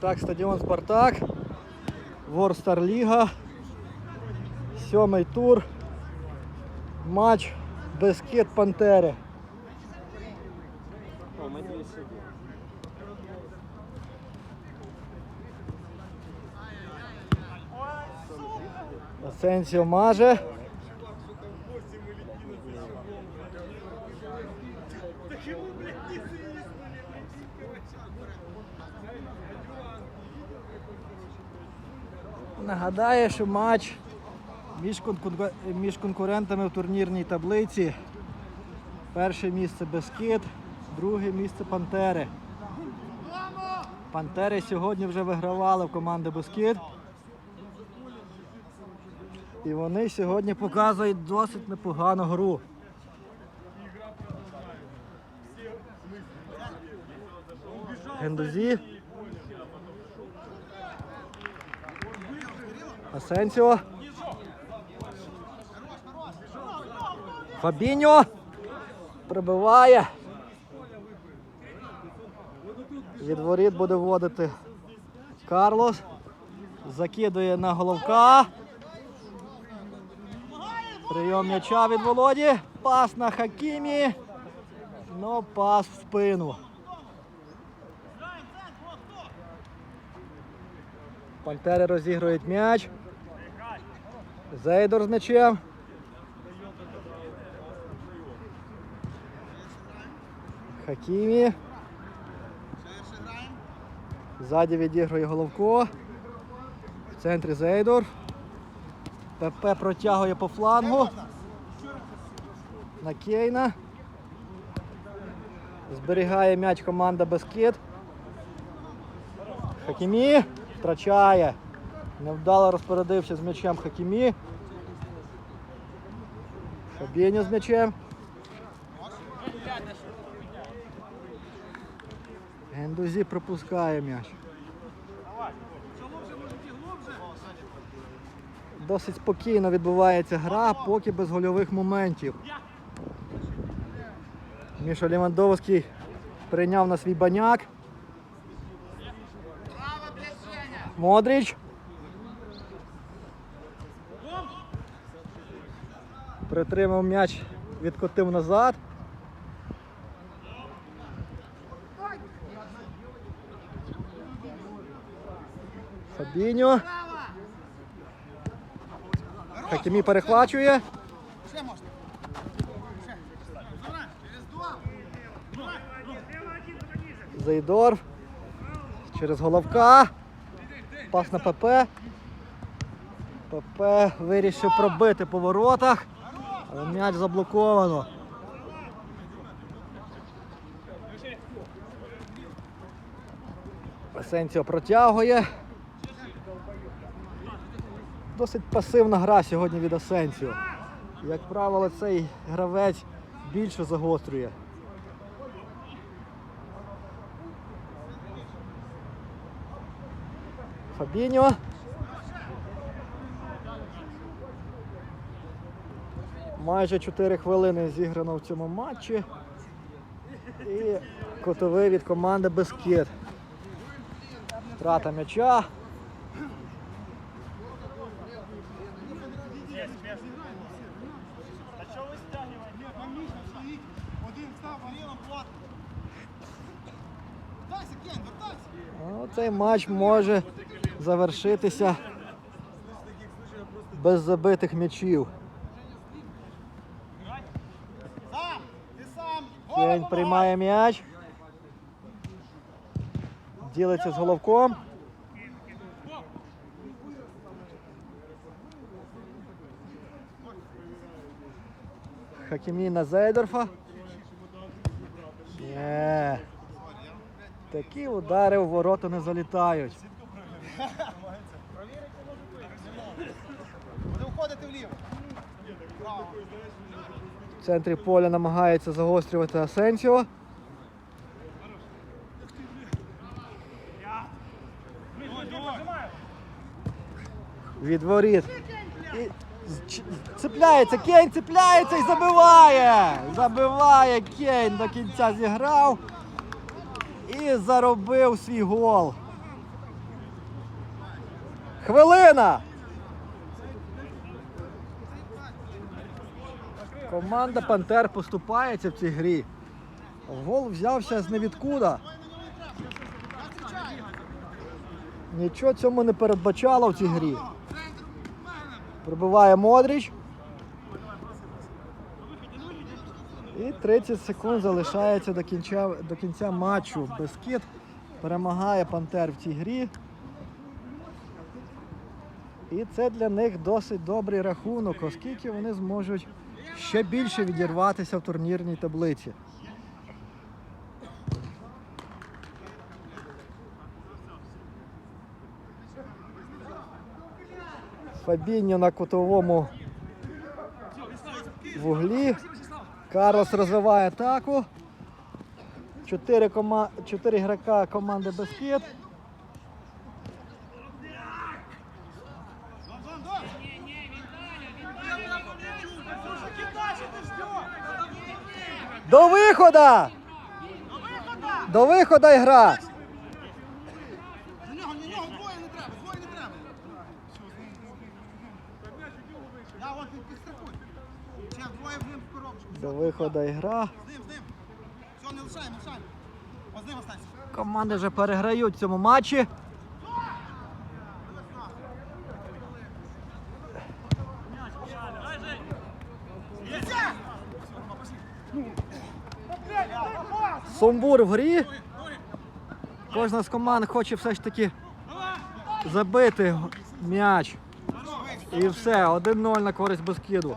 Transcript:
так, стадіон Спартак. Ворстар Ліга. Сьомий тур. Матч Бескет Пантери. Асенсіо маже. Нагадаю, що матч між, конкурентами в турнірній таблиці. Перше місце Бескид, друге місце Пантери. Пантери сьогодні вже вигравали в команди Бескид. І вони сьогодні показують досить непогану гру. Гендузі. Асенсіо. Фабіньо. Прибиває. Від воріт буде вводити Карлос. Закидує на головка. Прийом м'яча від Володі. Пас на Хакімі. Ну, пас в спину. Пантери розігрують м'яч. Зейдор з м'ячем. Хакімі. Ззаді відігрує Головко. В центрі Зейдор. ПП протягує по флангу. На Кейна. Зберігає м'яч команда Бескид. Хакімі втрачає. Невдало розпорядився з м'ячем Хакімі. Фабіньо з м'ячем. Гендузі пропускає м'яч. Досить спокійно відбувається гра, поки без гольових моментів. Міша Лівандовський прийняв на свій баняк. Модріч. Притримав м'яч, відкотив назад. Фабіньо. Хакімі перехвачує. Зайдор. Через головка. Пас на ПП. ПП вирішив пробити по воротах. Але м'яч заблоковано. Асенсіо протягує. Досить пасивна гра сьогодні від Асенсіо. Як правило, цей гравець більше загострює. Фабіньо. Майже 4 хвилини зіграно в цьому матчі. І котовий від команди Бескет. Втрата м'яча. Ну, Цей матч може завершитися без забитих м'ячів. Кень приймає м'яч. Ділиться з головком. Хакімі на Зейдорфа. Такі удари в ворота не залітають. Буде уходити вліво. В центрі поля намагається загострювати Асенсіо. Від воріт. І цепляється, Кейн цепляється і забиває! Забиває Кейн до кінця зіграв і заробив свій гол. Хвилина! Команда Пантер поступається в цій грі. Гол взявся з невідкуда. Нічого цьому не передбачало в цій грі. Пробиває Модріч. І 30 секунд залишається до кінця, до кінця матчу. Бескіт перемагає Пантер в цій грі. І це для них досить добрий рахунок, оскільки вони зможуть ще більше відірватися в турнірній таблиці. Фабіньо на кутовому вуглі. Карлос розвиває атаку. Чотири, кома... Чотири ігрока команди Бескет. До виходу! До виходу гра! На нього, на нього двоє не треба, двоє не треба. Я от під підстрахуй. Ще двоє в ним в коробочку. До виходу гра. З ним, з ним. Все, не лишаємо, лишаємо. Ось з ним останься. Команди вже переграють в цьому матчі. Сумбур в грі. Кожна з команд хоче все ж таки забити м'яч. І все, 1-0 на користь Бескіду.